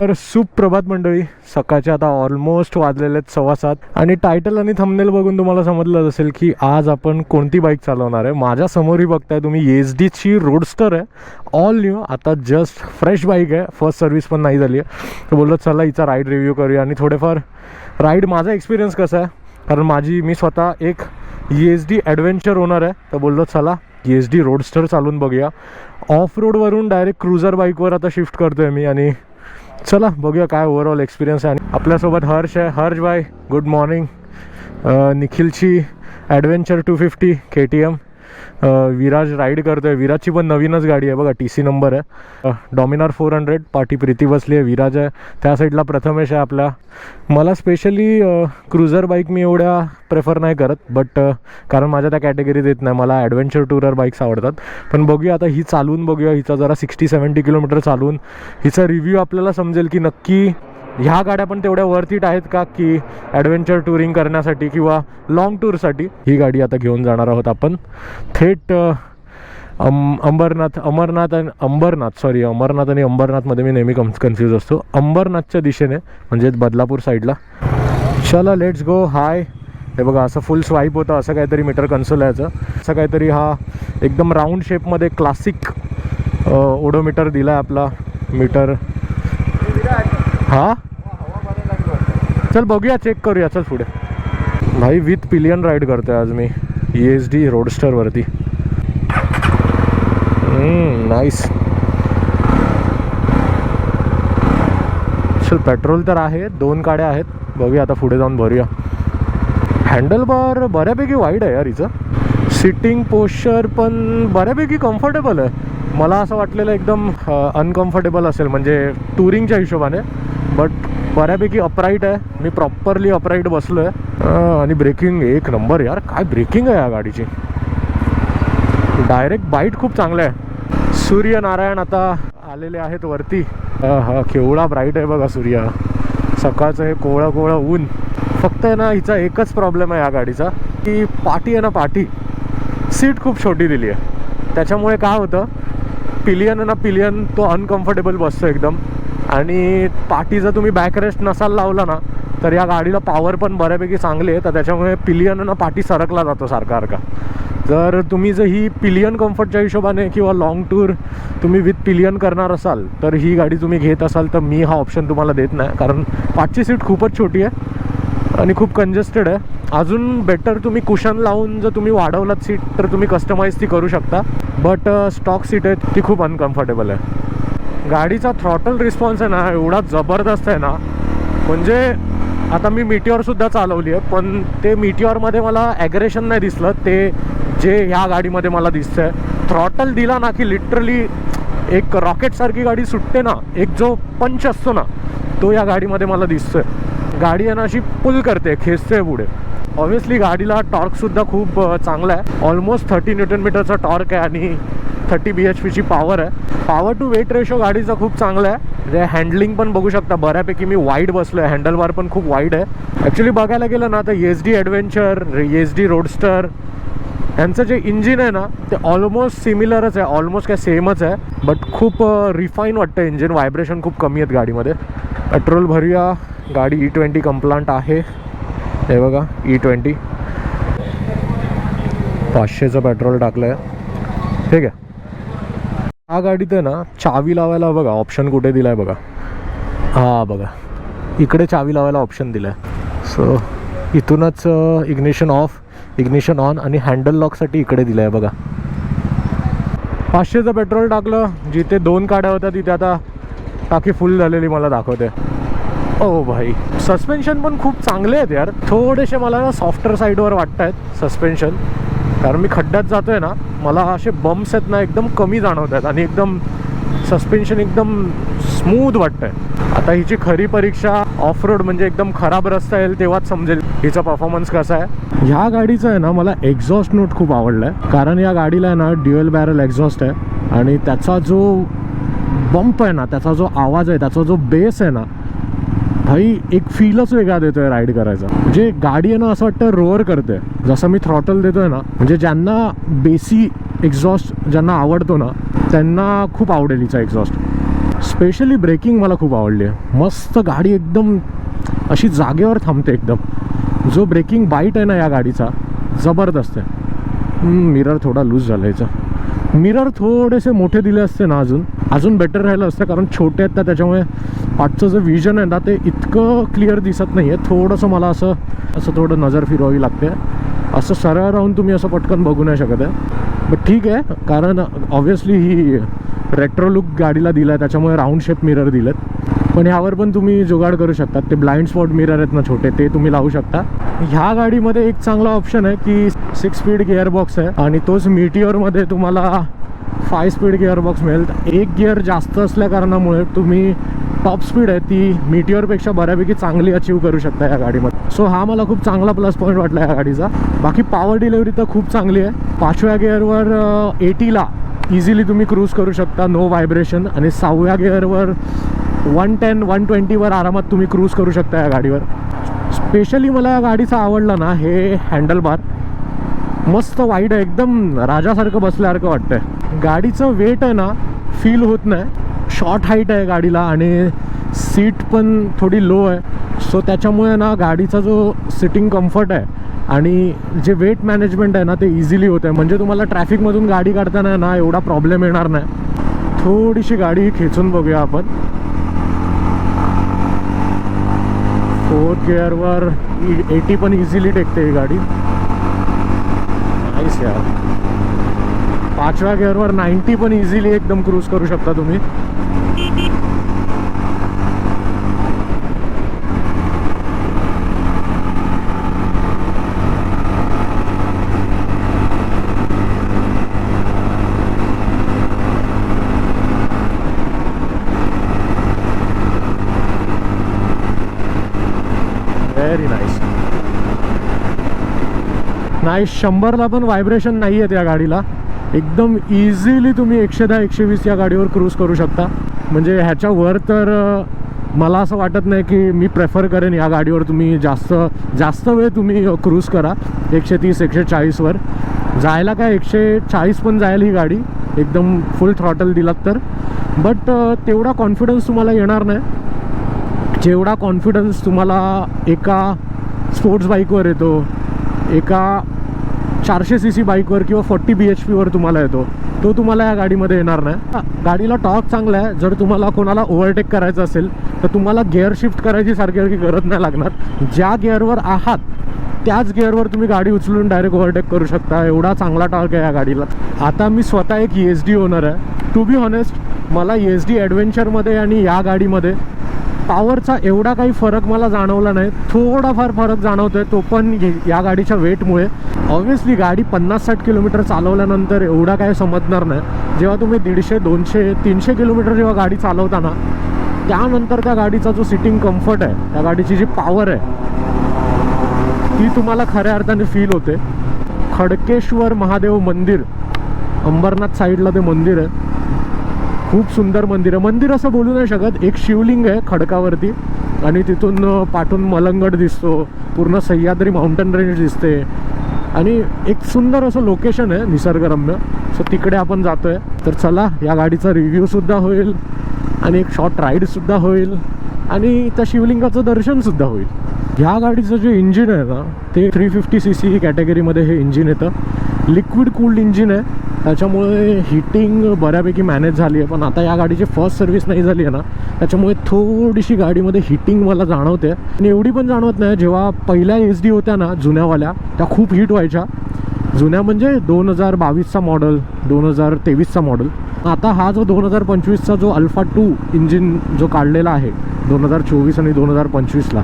तर सुप्रभात मंडळी सकाळचे आता ऑलमोस्ट वाजलेले आहेत सव्वा सात. आणि टायटल आणि थंबनेल बघून तुम्हाला समजलं असेल की आज आपण कोणती बाईक चालवणार आहे. माझ्या समोरही बघताय तुम्ही एच डीची रोडस्टर आहे. ऑल न्यू आता जस्ट फ्रेश बाईक आहे. फर्स्ट सर्व्हिस पण नाही झाली आहे. तर बोललो चला हिचा राईड रिव्ह्यू करूया. आणि थोडेफार राईड माझा एक्सपिरियन्स कसा आहे. कारण माझी मी स्वतः एक H S D adventure owner आहे. तर बोललो चला एच डी रोडस्टर चालून बघूया. ऑफ रोडवरून डायरेक्ट क्रुझर बाईकवर आता शिफ्ट करतो आहे मी आणि चला बघूया काय ओव्हरऑल एक्सपिरियन्स आहे. आणि आपल्यासोबत हर्ष आहे. Harsh bye good morning निखिलची adventure two fifty K T M Viraj ride करतोय. विराजची पण नवीनच गाडी आहे बघा टी सी नंबर आहे. डॉमिनार फोर हंड्रेड पाठी प्रीती बसली आहे विराज आहे. त्या साईडला प्रथमेश आहे आपला. मला स्पेशली क्रुझर बाईक मी एवढ्या प्रेफर नाही करत बट कारण माझ्या त्या कॅटेगरीत येत नाही. मला ॲडव्हेंचर टुरर बाईक्स आवडतात. पण बघूया आता ही चालवून बघूया. हिचा जरा सिक्स्टी सेवन्टी किलोमीटर चालवून हिचा रिव्ह्यू आपल्याला समजेल की नक्की ह्या गाड्या पण तेवढ्या वरतीट आहेत का? की ॲडव्हेंचर टुरिंग करण्यासाठी किंवा लाँग टूरसाठी ही गाडी आता घेऊन जाणार आहोत आपण. थेट अम अंबरनाथ अमरनाथ आणि अंबरनाथ सॉरी अमरनाथ आणि अंबरनाथमध्ये मी नेहमी कम कन्फ्यूज असतो. अंबरनाथच्या दिशेने म्हणजेच बदलापूर साईडला चला लेट्स गो हाय हे बघा असं फुल स्वाईप होतं असं काहीतरी मीटर कन्सोल याचं. असं काहीतरी हा एकदम राऊंड शेपमध्ये क्लासिक ओडोमीटर दिला आहे आपला मीटर हा? चल बघूया चेक करूया. चल पुढे. भाई विथ पिलियन राईड करतोय आज मी. ई एस डी रोडस्टरवरती नाईस चल पेट्रोल तर आहे. दोन गाड्या आहेत. बघूया आता पुढे जाऊन भरूया. हँडल बार बऱ्यापैकी वाईट आहे यार हिचं. सिटिंग पोश्चर पण बऱ्यापैकी कम्फर्टेबल आहे. मला असं वाटलेलं एकदम अनकम्फर्टेबल असेल. म्हणजे टुरिंगच्या हिशोबाने. बट बऱ्यापैकी अपराईट आहे. मी प्रॉपरली अपराईट बसलो आहे आणि ब्रेकिंग एक नंबर यार. काय ब्रेकिंग आहे या गाडीची? डायरेक्ट बाईट खूप चांगलं आहे. सूर्यनारायण आता आलेले आहेत वरती. हा केवढा ब्राईट आहे बघा सूर्य. सकाळचं हे कोवळं कोवळं ऊन. फक्त आहे ना हिचा एकच प्रॉब्लेम आहे या गाडीचा. की पाठी आहे ना पाठी सीट खूप छोटी दिली आहे. त्याच्यामुळे काय होतं? पिलियन आहे ना पिलियन तो अनकम्फर्टेबल बसतो एकदम. आणि पाठी जर तुम्ही बॅक रेस्ट नसाल लावला ना तर या गाडीला पॉवर पण बऱ्यापैकी चांगली आहे. तर त्याच्यामुळे पिलियन ना पाठी सरकला जातो सारखा सारखा जर तुम्ही जर ही पिलियन कम्फर्टच्या हिशोबाने किंवा लाँग टूर तुम्ही विथ पिलियन करणार असाल तर ही गाडी तुम्ही घेत असाल तर मी हा ऑप्शन तुम्हाला देत नाही. कारण पाचची सीट खूपच छोटी आहे आणि खूप कंजेस्टेड आहे. अजून बेटर तुम्ही कुशन लावून जर तुम्ही वाढवलात सीट तर तुम्ही कस्टमाइज ती करू शकता. बट स्टॉक सीट आहे ती खूप अनकम्फर्टेबल आहे. गाडीचा थ्रॉटल रिस्पॉन्स आहे ना एवढा जबरदस्त आहे ना. म्हणजे आता मी मिटिओरसुद्धा चालवली आहे पण ते मिटिओरमध्ये मला ॲग्रेशन नाही दिसलं ते जे ह्या गाडीमध्ये मला दिसतं आहे थ्रॉटल दिला ना की लिटरली एक रॉकेटसारखी गाडी सुटते ना एक जो पंच असतो ना तो या गाडीमध्ये मला दिसतोय. गाडी आहे ना अशी पुल करते खेचते पुढे. ऑब्व्हियसली गाडीला टॉर्कसुद्धा खूप चांगला आहे. ऑलमोस्ट थर्टी न्यूटन मीटरचा टॉर्क आहे आणि थर्टी बी एच पीची पॉवर आहे. पॉवर टू वेट रेशो गाडीचा खूप चांगला आहे. जे हँडलिंग पण बघू शकता बऱ्यापैकी मी वाईड बसलो आहे हँडलबार पण खूप वाईड आहे. ॲक्च्युली बघायला गेलं ना तर S D adventure S D roadster यांचं जे इंजिन आहे ना ते ऑलमोस्ट सिमिलरच आहे. ऑलमोस्ट काय सेमच आहे. बट खूप रिफाईन वाटतं. इंजिन व्हायब्रेशन खूप कमी आहेत गाडीमध्ये. पेट्रोल भरूया. गाडी ई ट्वेंटी कंप्लांट आहे. हे बघा e ई ट्वेंटी पाचशेचं पेट्रोल टाकलं आहे ठीक आहे. हा गाडीत आहे ना चावी लावायला बघा ऑप्शन कुठे दिला आहे बघा. हा बघा. इकडे चावी लावायला ऑप्शन दिलं आहे सो इथूनच इग्निशन ऑफ इग्निशन ऑन आणि हँडल लॉकसाठी इकडे दिलं आहे बघा. पाचशेचं पेट्रोल टाकलं जिथे दोन काड्या होत्या तिथे आता टाकी फुल झालेली मला दाखवते. ओ भाई. सस्पेन्शन पण खूप चांगले आहेत यार. थोडेसे मला ना सॉफ्टर साईडवर वाटत आहेत सस्पेन्शन कारण मी खड्ड्यात जातो आहे ना मला असे बम्प्स आहेत ना एकदम कमी जाणवत आहेत आणि एकदम सस्पेन्शन एकदम स्मूथ वाटतंय. आता हिची खरी परीक्षा ऑफ रोड म्हणजे एकदम खराब रस्ता येईल तेव्हाच समजेल हिचा परफॉर्मन्स कसा आहे. ह्या गाडीचं आहे ना मला एक्झॉस्ट नोट खूप आवडला आहे कारण या गाडीला आहे ना ड्युएल बॅरल एक्झॉस्ट आहे. आणि त्याचा जो बंप आहे ना त्याचा जो आवाज आहे त्याचा जो बेस आहे ना भाई एक फीलच वेगळा देतोय राईड करायचा. म्हणजे गाडी आहे ना असं वाटतं रोअर करते जसं मी थ्रॉटल देतोय ना म्हणजे ज्यांना बेसी एक्झॉस्ट ज्यांना आवडतो ना त्यांना खूप आवडेल हिचा एक्झॉस्ट स्पेशली ब्रेकिंग मला खूप आवडली आहे. मस्त गाडी एकदम अशी जागेवर थांबते एकदम. जो ब्रेकिंग बाईट आहे ना या गाडीचा जबरदस्त आहे. मिरर थोडा लूज झाला याचा. मिरर थोडेसे मोठे दिले असते ना अजून अजून बेटर राहिलं असतं कारण छोटे आहेत ना त्याच्यामुळे पाठचं जे विजन आहे ना ते इतकं क्लिअर दिसत नाही आहे थोडंसं मला असं असं थोडं नजर फिरवावी लागते. असं सरळ राहून तुम्ही असं पटकन बघू नाही शकत आहे. बट ठीक आहे कारण ऑब्व्हियसली ही रेट्रो लुक गाडीला दिला आहे त्याच्यामुळे राऊंड शेप मिरर दिलेत. पण ह्यावर पण तुम्ही जुगाड करू शकता. ते ब्लाइंड स्पॉट मिरर आहेत ना छोटे ते तुम्ही लावू शकता. ह्या गाडीमध्ये एक चांगला ऑप्शन आहे की सिक्स स्पीड गिअरबॉक्स आहे आणि तोच मिटिओरमध्ये तुम्हाला फाय स्पीड गिअरबॉक्स मिळेल. एक गिअर जास्त असल्या कारणामुळे तुम्ही टॉप स्पीड आहे ती मिटिओरपेक्षा बऱ्यापैकी चांगली अचीव करू शकता या गाडीमध्ये. सो हा मला खूप चांगला प्लस पॉईंट वाटला या गाडीचा. बाकी पॉवर डिलेवरी तर खूप चांगली आहे. पाचव्या गिअरवर एटीला इझिली तुम्ही क्रूज करू शकता नो व्हायब्रेशन आणि सहाव्या गिअरवर वन टेन वन ट्वेंटीवर आरामात तुम्ही क्रूज करू शकता या गाडीवर. स्पेशली मला या गाडीचा आवडला ना हे हँडल बार मस्त वाईट आहे एकदम राजासारखं बसल्यासारखं वाटतंय. गाडीचं वेट आहे ना फील होत नाही. शॉर्ट हाईट आहे गाडीला आणि सीट पण थोडी लो आहे. सो त्याच्यामुळे ना गाडीचा जो सिटिंग कम्फर्ट आहे आणि जे वेट मॅनेजमेंट आहे ना ते इझिली होतं आहे म्हणजे तुम्हाला ट्रॅफिकमधून गाडी काढताना ना एवढा प्रॉब्लेम येणार नाही. थोडीशी गाडी खेचून बघूया आपण. फोर्थ गिअरवर एटी पण इझिली टेकते ही गाडी. नाईस यार. पाचव्या गिअरवर नाईन्टी पण इझिली एकदम क्रूज करू शकता तुम्ही. नाही शंभरला पण व्हायब्रेशन नाही आहेत या गाडीला. एकदम इझिली तुम्ही एकशे दहा एकशे वीस या गाडीवर क्रूज करू शकता. म्हणजे ह्याच्यावर तर मला असं वाटत नाही की मी प्रेफर करेन या गाडीवर तुम्ही जास्त जास्त वेळ तुम्ही क्रूज करा. एकशे तीस एकशे चाळीसवर जायला काय एकशे चाळीस पण जाईल ही गाडी. एकदम फुल थ्रॉटल दिलात तर. बट तेवढा कॉन्फिडन्स तुम्हाला येणार नाही. जेवढा कॉन्फिडन्स तुम्हाला एका स्पोर्ट्स बाईकवर येतो एका चारशे सी सी बाईकवर किंवा फोर्टी बी एच पीवर तुम्हाला येतो. तो तुम्हाला या गाडीमध्ये येणार नाही. गाडीला टॉक चांगला आहे. जर तुम्हाला कोणाला ओव्हरटेक करायचं असेल तर तुम्हाला गिअर शिफ्ट करायची सारखी गरज नाही लागणार. ज्या गिअरवर आहात त्याच गिअरवर तुम्ही गाडी उचलून डायरेक्ट ओव्हरटेक करू शकता. एवढा चांगला टॉक आहे या गाडीला. आता मी स्वतः एक ई एस डी ओनर आहे. टू बी ऑनेस्ट मला ई एस डी ॲडव्हेंचरमध्ये आणि या गाडीमध्ये पॉवरचा एवढा काही फरक मला जाणवला नाही. थोडाफार फरक जाणवतोय तो पण या गाडीच्या वेटमुळे. ऑब्व्हियसली गाडी पन्नास साठ किलोमीटर चालवल्यानंतर एवढा काय समजणार नाही. जेव्हा तुम्ही दीडशे दोनशे तीनशे किलोमीटर जेव्हा गाडी चालवताना त्यानंतर त्या गाडीचा जो सिटिंग कम्फर्ट आहे त्या गाडीची जी पॉवर आहे ती तुम्हाला खऱ्या अर्थाने फील होते. खडकेश्वर महादेव मंदिर अंबरनाथ साईडला ते मंदिर आहे. खूप सुंदर मंदिर आहे. मंदिर असं बोलू नाही शकत. एक शिवलिंग आहे खडकावरती आणि तिथून पाठून मलंगड दिसतो. पूर्ण सह्याद्री माउंटन रेंज दिसते. आणि एक सुंदर असं लोकेशन आहे निसर्गरम्य. सो तिकडे आपण जातोय. तर चला या गाडीचा रिव्ह्यूसुद्धा होईल आणि एक शॉर्ट राईडसुद्धा होईल आणि त्या शिवलिंगाचं दर्शनसुद्धा होईल. ह्या गाडीचं जे इंजिन आहे ना ते थ्री फिफ्टी सी सी कॅटेगरीमध्ये हे इंजिन येतं. लिक्विड कूल्ड इंजिन आहे. त्याच्यामुळे हिटिंग बऱ्यापैकी मॅनेज झाली आहे पण आता या गाडीची फर्स्ट सर्व्हिस नाही झाली आहे ना त्याच्यामुळे थोडीशी गाडीमध्ये हिटिंग मला जाणवते आणि एवढी पण जाणवत नाही जेव्हा पहिल्या एस डी होत्या ना जुन्यावाल्या त्या खूप हिट व्हायच्या. जुन्या म्हणजे दोन हजार बावीसचा मॉडल दोन हजार तेवीसचा मॉडल आता हा जो दोन हजार पंचवीसचा जो अल्फा टू इंजिन जो काढलेला आहे दोन हजार चोवीस आणि दोन हजार पंचवीसला.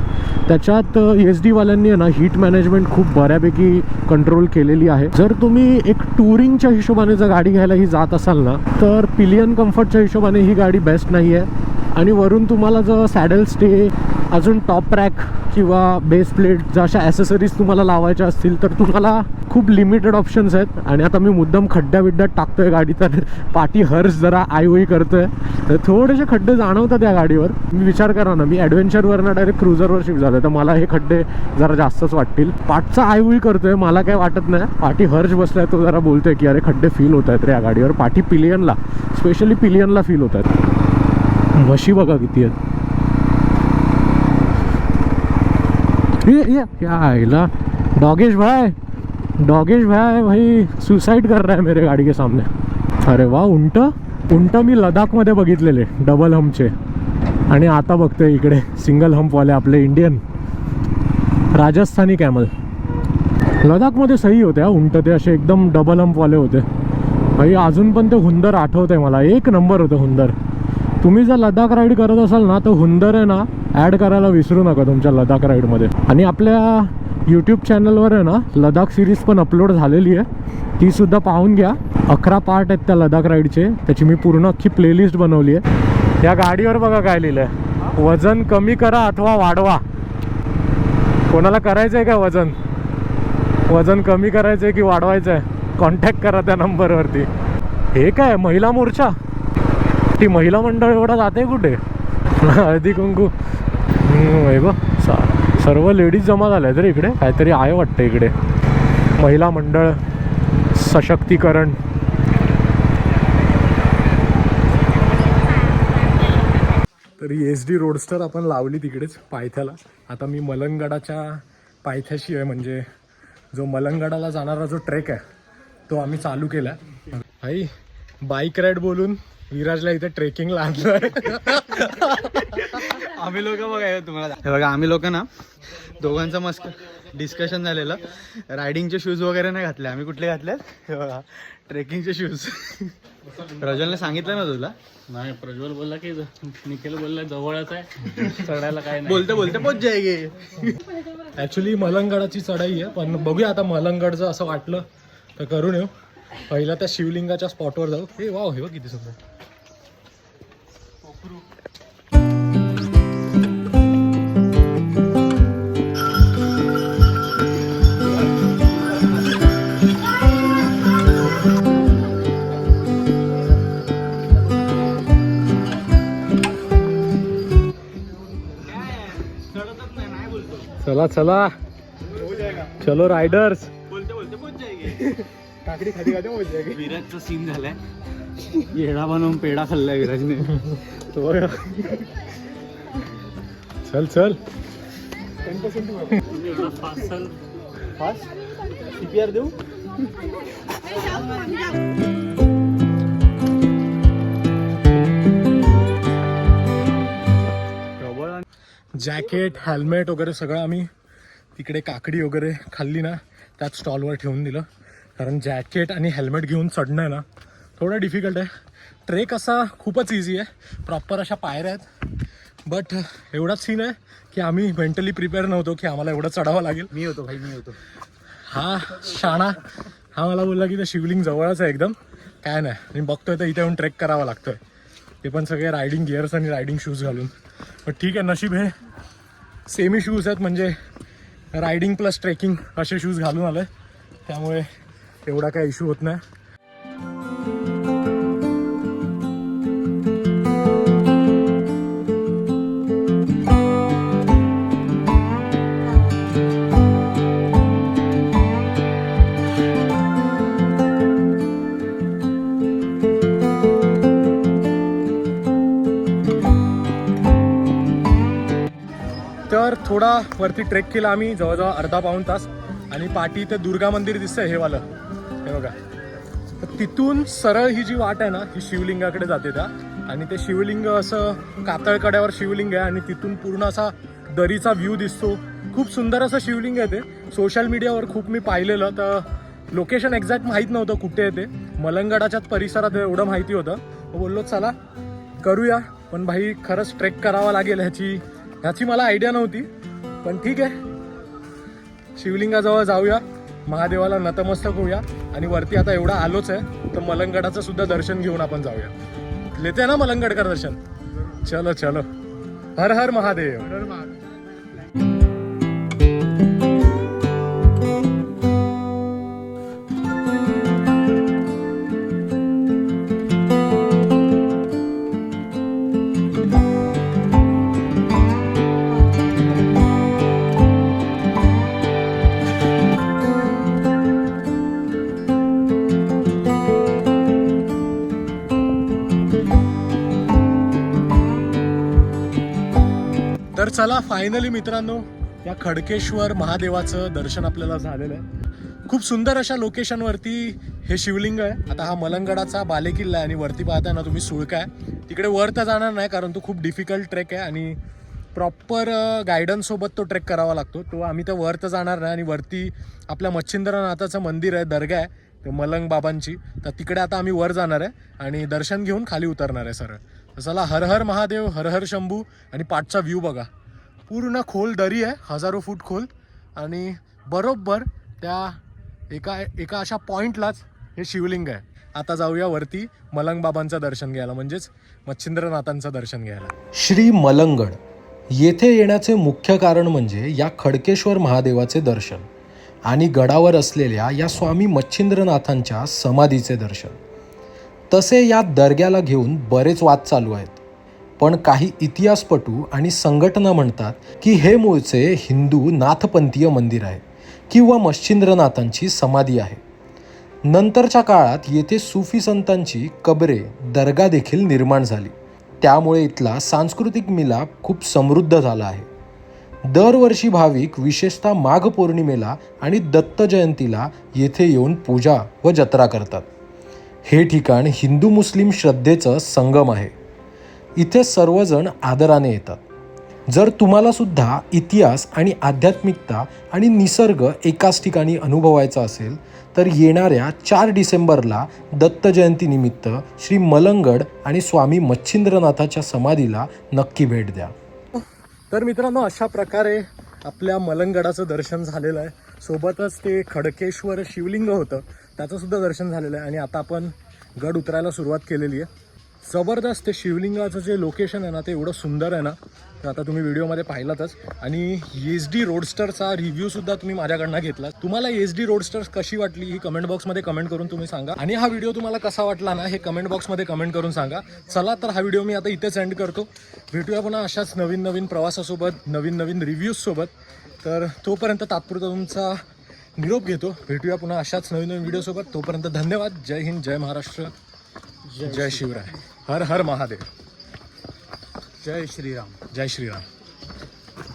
त्याच्यात एस डीवाल्यांनी ना हीट मॅनेजमेंट खूप बऱ्यापैकी कंट्रोल केलेली आहे. जर तुम्ही एक टुरिंगच्या हिशोबाने जर गाडी घ्यायला ही जात असाल ना तर पिलियन कम्फर्टच्या हिशोबाने ही गाडी बेस्ट नाही आहे आणि वरून तुम्हाला जर सॅडल स्टे अजून टॉप रॅक किंवा बेस प्लेट ज्या अशा ॲसेसरीज तुम्हाला लावायच्या असतील तर तुम्हाला खूप लिमिटेड ऑप्शन्स आहेत. आणि आता मी मुद्दाम खड्ड्या बिड्ड्यात टाकतोय गाडी तर पाठी हर्ष जरा आईओई करतोय. तर थोडेसे खड्डे जाणवतात या गाडीवर. मी विचार करा ना मी ॲडव्हेंचरवरनं डायरेक्ट क्रुझरवर शिफ्ट झालं तर मला हे खड्डे जरा जास्तच वाटतील. पाठचा आईओई करतोय मला काय वाटत नाही. पाठी हर्ष बसलाय तो जरा बोलतोय की अरे खड्डे फील होत आहेत रे या गाडीवर. पाठी पिलियनला स्पेशली पिलियनला फील होत आहेत. म्हशी बघा किती आहेत. ये ये। क्या आइला डॉगेश भाई। डॉगेश भाई भाई सुसाइड कर रहा है मेरे गाडी के सामने। अरे वा उंट। उंट मी लडाखमध्ये बघितलेले डबल हम्पचे आणि आता बघतोय इकडे सिंगल हम्पवाले आपले इंडियन राजस्थानी कॅमल लडाखमध्ये सही होते उंट ते असे एकदम डबल हम्पवाले होते. भाई अजून पण ते हुंदर आठवत आहे मला. एक नंबर होतं हुंदर. तुम्ही जर लडाख राईड करत असाल ना तर हुंदर आहे ना ॲड करायला विसरू नका तुमच्या लडाख राईडमध्ये. आणि आपल्या यूट्यूब चॅनलवर आहे ना लडाख सिरीज पण अपलोड झालेली आहे. तीसुद्धा पाहून घ्या. अकरा पार्ट आहेत त्या लडाख राईडचे. त्याची मी पूर्ण अख्खी प्लेलिस्ट बनवली आहे. या गाडीवर बघा काय लिहिलं आहे वजन कमी करा अथवा वाढवा. कोणाला करायचं आहे का वजन? वजन कमी करायचं आहे की वाढवायचं आहे कॉन्टॅक्ट करा त्या नंबरवरती. हे काय महिला मोर्चा? ती महिला मंडळ एवढा जाते कुठे? हळदी कुंकू. हे बघ सा- सर्व लेडीज जमा झाल्या तर इकडे. काहीतरी आहे वाटतं इकडे. महिला मंडळ सशक्तीकरण. तर एस डी रोडस्टर आपण लावली तिकडेच पायथ्याला. आता मी मलंगडाच्या पायथ्याशी आहे म्हणजे जो मलंगडाला जाणारा जो ट्रेक आहे तो आम्ही चालू केला. आई बाईक राईड बोलून विराजला इथे ट्रेकिंग लागलं आम्ही लोक बघा हे तुम्हाला. हे बघा आम्ही लोक ना दोघांचं मस्त डिस्कशन झालेलं. रायडिंगचे शूज वगैरे नाही घातले आम्ही कुठले घातले हे बघा ट्रेकिंगचे शूज प्रज्वलने सांगितलं ना तुला? नाही प्रज्वल बोलला की निखिल बोलला जवळच आहे. चढायला काय नाही. बोलते बोलते पोच जायगे. ॲक्च्युली मलंगडाची चढाई आहे पण बघूया आता मलंगडचं असं वाटलं तर करून येऊ. पहिला त्या शिवलिंगाच्या स्पॉटवर जाऊ. हे वाव हे बघ किती सुंदर. चला चला. चलो रायडर्स काकडी खाली खाली. विराजचा सीन झालाय. येडा बनवून पेढा खाल्लाय विराजने. तो. चल चल. फास्ट चल सीपीआर देऊ? जॅकेट हेल्मेट वगैरे सगळं आम्ही तिकडे काकडी वगैरे खाल्ली ना त्याच स्टॉलवर ठेवून दिलं. कारण जॅकेट आणि हेल्मेट घेऊन चढणं आहे ना थोडं डिफिकल्ट आहे. ट्रेक असा खूपच इझी आहे. प्रॉपर अशा पायऱ्या आहेत. बट एवढाच सीन आहे की आम्ही मेंटली प्रिपेअर नव्हतो की आम्हाला एवढं चढावं लागेल. मी होतो भाई मी होतो. हा शाणा. हा मला बोलला की ते शिवलिंग जवळच आहे एकदम. काय नाही. आणि बघतोय तर इथे येऊन ट्रेक करावा लागतोय. ते पण सगळे रायडिंग गिअर्स आणि रायडिंग शूज घालून. पण ठीक आहे नशीब हे सेमी शूज आहेत म्हणजे रायडिंग प्लस ट्रेकिंग असे शूज घालून आले त्यामुळे एवढा काही इश्यू होत नाही. थोडा वरती ट्रेक केला आम्ही जवळजवळ अर्धा पाऊण तास. आणि पाठी ते दुर्गा मंदिर दिसतंय हे वालं. हे बघा. तर तिथून सरळ ही जी वाट आहे ना ही शिवलिंगाकडे जाते त्या. आणि ते शिवलिंग असं कातळकड्यावर शिवलिंग आहे आणि तिथून पूर्ण असा दरीचा व्ह्यू दिसतो. खूप सुंदर असं शिवलिंग आहे ते. सोशल मीडियावर खूप मी पाहिलेलं तर लोकेशन एक्झॅक्ट माहीत नव्हतं कुठे आहे ते. मलंगडाच्याच परिसरात एवढं माहिती होतं. बोललो चला करूया. पण भाई खरंच ट्रेक करावा लागेल ह्याची. ह्याची मला आयडिया नव्हती. पण ठीक आहे. शिवलिंगाजवळ जाऊया. महादेवाला नतमस्तक होऊया. आणि वरती आता एवढा आलोच आहे तर मलंगडाचं सुद्धा दर्शन घेऊन आपण जाऊया. लेते ना मलंगडकर दर्शन? चलो चलो. हर हर महादेव. तर चला फायनली मित्रांनो या खडकेश्वर महादेवाचं दर्शन आपल्याला झालेलं आहे. खूप सुंदर अशा लोकेशनवरती हे शिवलिंग आहे. आता हा मलंगडाचा बालेकिल्ला आहे आणि वरती पाहताय ना तुम्ही सुळका आहे. तिकडे वर तर जाणार नाही कारण तो खूप डिफिकल्ट ट्रेक आहे आणि प्रॉपर गायडन्ससोबत तो ट्रेक करावा लागतो. तो आम्ही तर वर तर जाणार नाही आणि वरती आपल्या मच्छिंद्रनाथाचं मंदिर आहे दर्गा आहे ते मलंग बाबांची. तर तिकडे आता आम्ही वर जाणार आहे आणि दर्शन घेऊन खाली उतरणार आहे सरळ. चला हर हर महादेव हर हर शंभू आणि पाठचा व्ह्यू बघा. पूर्ण खोल दरी आहे हजारो फूट खोल. आणि बरोबर त्या एका एका अशा पॉईंटलाच हे शिवलिंग आहे. आता जाऊया वरती मलंग बाबांचं दर्शन घ्यायला म्हणजेच मच्छिंद्रनाथांचं दर्शन घ्यायला. श्री मलंगड येथे येण्याचे मुख्य कारण म्हणजे या खडकेश्वर महादेवाचे दर्शन आणि गडावर असलेल्या या स्वामी मच्छिंद्रनाथांच्या समाधीचे दर्शन. तसे या दर्ग्याला घेऊन बरेच वाद चालू आहेत. पण काही इतिहासपटू आणि संघटना म्हणतात की हे मूळचे हिंदू नाथपंथीय मंदिर आहे किंवा मच्छिंद्रनाथांची समाधी आहे. नंतरच्या काळात येथे सुफी संतांची कबरे दर्गा देखील निर्माण झाली. त्यामुळे इथला सांस्कृतिक मिलाप खूप समृद्ध झाला आहे. दरवर्षी भाविक विशेषतः माघ पौर्णिमेला आणि दत्त जयंतीला येथे येऊन पूजा व जत्रा करतात. हे ठिकाण हिंदू मुस्लिम श्रद्धेचं संगम आहे. इथे सर्वजण आदराने येतात. जर तुम्हाला सुद्धा इतिहास आणि आध्यात्मिकता आणि निसर्ग एकाच ठिकाणी अनुभवायचा असेल तर येणाऱ्या चार डिसेंबरला दत्त जयंतीनिमित्त श्री मलंगड आणि स्वामी मच्छिंद्रनाथाच्या समाधीला नक्की भेट द्या. तर मित्रांनो अशा प्रकारे आपल्या मलंगडाचं दर्शन झालेलं आहे. सोबतच ते खडकेश्वर शिवलिंग होतं त्याचं सुद्धा दर्शन झालेलं आहे. आणि आता आपण गड उतरायला सुरुवात केलेली आहे. जबरदस्त ते शिवलिंगाचं जे लोकेशन आहे ना ते एवढं सुंदर आहे ना तर आता तुम्ही व्हिडिओमध्ये पाहिलातच. आणि एस डी रोडस्टरचा रिव्ह्यूसुद्धा तुम्ही माझ्याकडनं घेतला. तुम्हाला एस डी रोडस्टर्स कशी वाटली ही कमेंट बॉक्समध्ये कमेंट करून तुम्ही सांगा. आणि हा व्हिडिओ तुम्हाला कसा वाटला ना हे कमेंट बॉक्समध्ये कमेंट करून सांगा. चला तर हा व्हिडिओ मी आता इथेच एंड करतो. भेटूया पुन्हा अशाच नवीन नवीन प्रवासासोबत नवीन नवीन रिव्ह्यूजसोबत तर तोपर्यंत तात्पुरता तुमचा निरोप घेतो. भेटूया पुन्हा अशाच नवीन नवीन व्हिडिओसोबत तोपर्यंत धन्यवाद. जय हिंद जय महाराष्ट्र. जय शिवराय. हर हर महादेव. जय श्रीराम. जय श्रीराम.